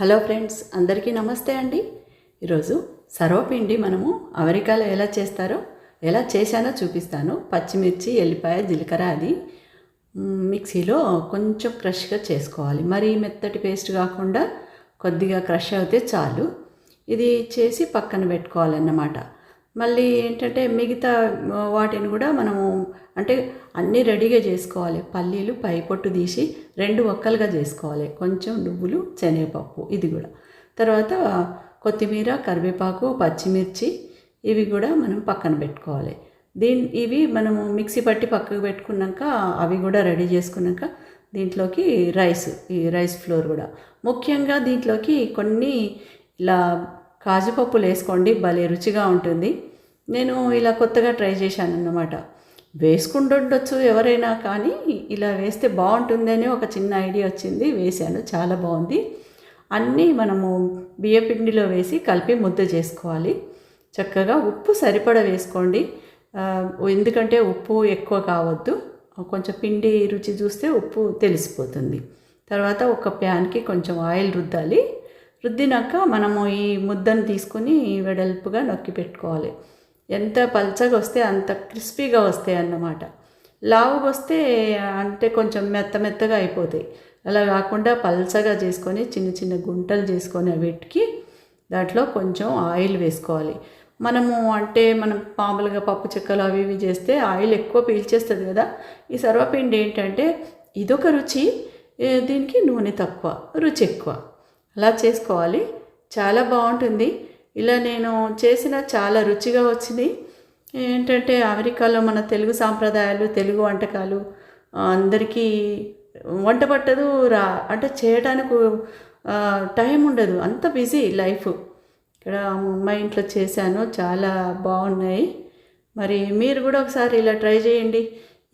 Hello friends అందరికీ నమస్తే అండి. ఈరోజు సర్వపిండి మనము అమెరికాలో ఎలా చేస్తారో ఎలా చేశానో చూపిస్తాను. పచ్చిమిర్చి ఎల్లిపాయ జీలకర్ర అది మిక్సీలో కొంచెం క్రష్గా చేసుకోవాలి. మరీ మెత్తటి పేస్ట్ కాకుండా కొద్దిగా క్రష్ అయితే చాలు. ఇది చేసి పక్కన పెట్టుకోవాలన్నమాట. మళ్ళీ ఏంటంటే మిగతా వాటిని కూడా మనము అంటే అన్నీ రెడీగా చేసుకోవాలి. పల్లీలు పైపొట్టు తీసి రెండు ఒక్కలుగా చేసుకోవాలి. కొంచెం నువ్వులు శనగపప్పు ఇది కూడా. తర్వాత కొత్తిమీర కరివేపాకు పచ్చిమిర్చి ఇవి కూడా మనం పక్కన పెట్టుకోవాలి. దీని ఇవి మనము మిక్సీ పట్టి పక్కకు పెట్టుకున్నాక అవి కూడా రెడీ చేసుకున్నాక దీంట్లోకి రైస్ ఈ రైస్ ఫ్లోర్ కూడా. ముఖ్యంగా దీంట్లోకి కొన్ని ఇలా కాజుపప్పులు వేసుకోండి భలే రుచిగా ఉంటుంది. నేను ఇలా కొత్తగా ట్రై చేశాను అన్నమాట వేసుకుంటుండొచ్చు ఎవరైనా కానీ ఇలా వేస్తే బాగుంటుందని ఒక చిన్న ఐడియా వచ్చింది వేశాను చాలా బాగుంది. అన్నీ మనము బియ్యపిండిలో వేసి కలిపి ముద్ద చేసుకోవాలి. చక్కగా ఉప్పు సరిపడ వేసుకోండి. ఎందుకంటే ఉప్పు ఎక్కువ కావద్దు. కొంచెం పిండి రుచి చూస్తే ఉప్పు తెలిసిపోతుంది. తర్వాత ఒక ప్యాన్కి కొంచెం ఆయిల్ రుద్దాలి. రుద్దినాక మనము ఈ ముద్దను తీసుకొని వెడల్పుగా నొక్కి పెట్టుకోవాలి. ఎంత పల్చగా వస్తే అంత క్రిస్పీగా వస్తాయి అన్నమాట. లావుగా వస్తే అంటే కొంచెం మెత్త మెత్తగా అయిపోతాయి. అలా కాకుండా పల్చగా చేసుకొని చిన్న చిన్న గుంటలు చేసుకొని వీటికి దాంట్లో కొంచెం ఆయిల్ వేసుకోవాలి. మనము అంటే మనం మామూలుగా పప్పు చెక్కలు అవి ఇవి చేస్తే ఆయిల్ ఎక్కువ పీల్చేస్తుంది కదా. ఈ సర్వపిండి ఏంటంటే ఇదొక రుచి దీనికి నూనె తక్కువ రుచి ఎక్కువ. అలా చేసుకోవాలి. చాలా బాగుంటుంది. ఇలా నేను చేసిన చాలా రుచిగా వచ్చింది. ఏంటంటే అమెరికాలో మన తెలుగు సాంప్రదాయాలు తెలుగు వంటకాలు అందరికీ వంట పట్టదు రా అంటే చేయడానికి టైం ఉండదు. అంత బిజీ లైఫ్. ఇక్కడ మా ఇంట్లో చేశాను. చాలా బాగున్నాయి. మరి మీరు కూడా ఒకసారి ఇలా ట్రై చేయండి.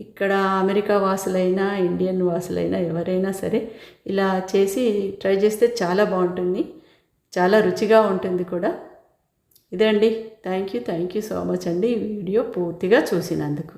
ఇక్కడ అమెరికా వాసులైనా ఇండియన్ వాసులైనా ఎవరైనా సరే ఇలా చేసి ట్రై చేస్తే చాలా బాగుంటుంది. చాలా రుచిగా ఉంటుంది కూడా. ఇదే అండి thank you thank you so much అండి. ఈ వీడియో పూర్తిగా చూసినందుకు.